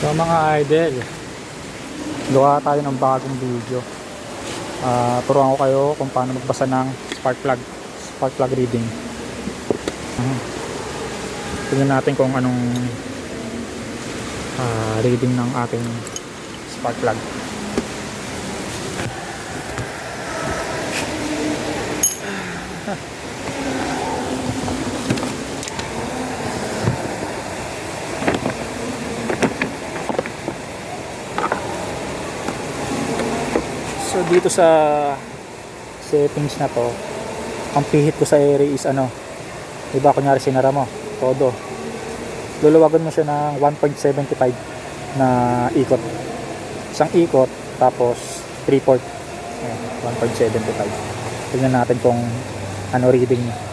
So mga idol, gawa tayo ng bagong video. Ah, turuan ko kayo kung paano magbasa ng spark plug, spark plug reading. Uh, tingnan natin kung anong ah, reading ng ating spark plug. So dito sa settings na to, ang pihit ko sa area is ano, diba kunyari sinara mo, todo. Luluwagan mo siya ng 1.75 na ikot. Isang ikot, tapos 3 port. Ayan, 1.75. Tingnan natin kung ano reading niya.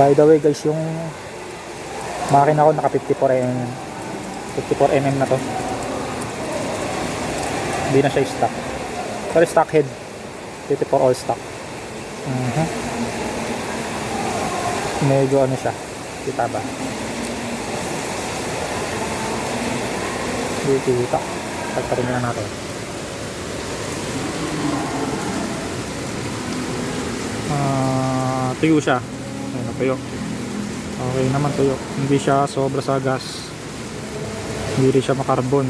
By the way guys, yung makina ko naka 54 mm. 54 mm na to. Hindi na siya stock. Pero stock head. 54 all stock. Mhm. Medyo ano siya. Kita ba? Hindi kita. Pagpatingin na natin. Ah, tuyo siya. Natuyo. Okay naman tuyo. Hindi siya sobra sa gas. Hindi rin siya makarbon.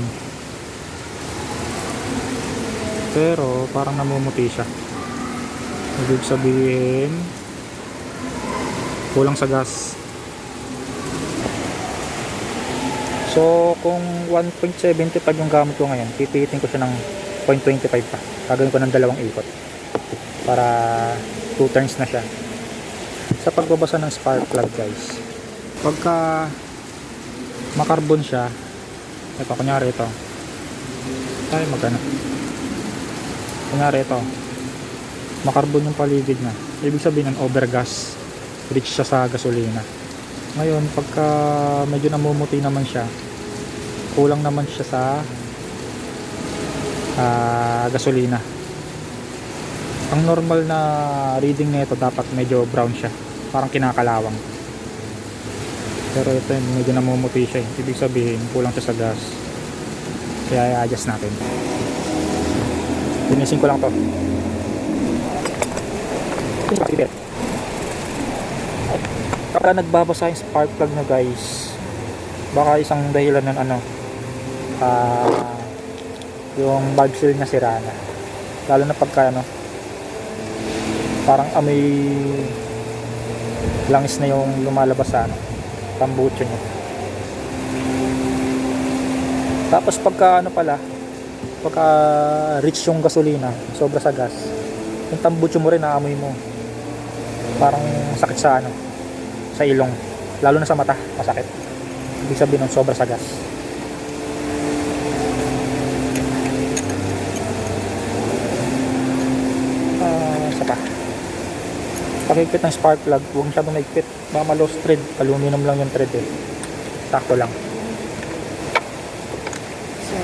Pero parang namumuti siya. Ibig sabihin kulang sa gas. So kung 1.75 yung gamit ko ngayon, pipitin ko siya ng 0.25 pa. Gagawin ko ng dalawang ikot. Para 2 turns na siya sa pagbabasa ng spark plug guys pagka makarbon siya ito kunyari ito. Ay magana kunyari ito. Makarbon yung paligid na ibig sabihin ng overgas. Rich siya sa gasolina. Ngayon pagka medyo namumuti naman siya kulang naman siya sa ah, gasolina. Ang normal na reading nito dapat medyo brown siya parang kinakalawang. Pero ito medyo namumuti siya eh. ibig sabihin kulang siya sa gas. Kaya i-adjust natin. Linisin ko lang to. Kapag nagbabasa yung spark plug na guys baka isang dahilan ng ano ah yung valve seal na sira na. Lalo na pagka ano parang amoy langis na yung lumalabas sa ano, tambucho niya. Tapos pagka ano pala, pagka rich yung gasolina, sobra sa gas, yung tambucho mo rin naamoy mo. Parang sakit sa ano, sa ilong. Lalo na sa mata, masakit. Ibig sabihin nun, sobra sa gas. Ah, isa pa pakikit ng spark plug huwag masyadong maigpit baka ma-lost thread aluminum lang yung thread eh sakto lang so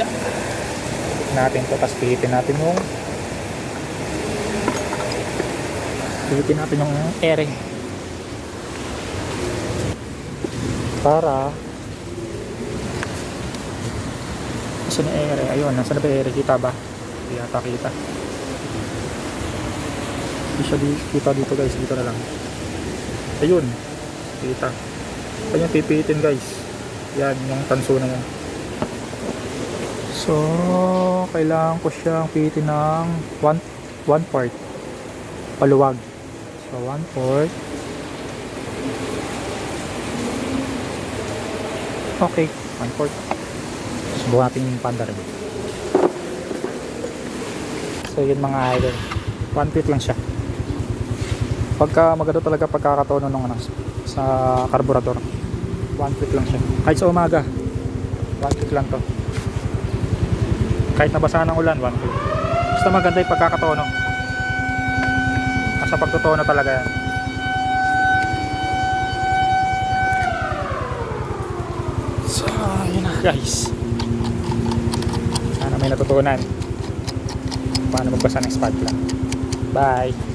yeah natin to tapos pihitin natin yung pihitin natin yung ere para Saan na ere? Ayun, nasa na ba ere? Kita ba? Hindi yata kita. Hindi kita dito guys. Dito na lang. Ayun. Kita. Ayun, pipitin guys. Yan, yung tanso na yan. So, kailangan ko siyang pihitin ng one, one part. Paluwag. So, one part. Okay, one part. Subukan natin yung panda rin. So yun mga idol. One feet lang siya. Pagka maganda talaga pagkakatono ng ano, sa carburetor. One feet lang siya. Kahit sa umaga. One feet lang to. Kahit nabasa ng ulan, one feet. Basta maganda yung pagkakatono. Nasa pagtutono talaga yan. So, yun na guys. may natutunan paano magbasa ng plug bye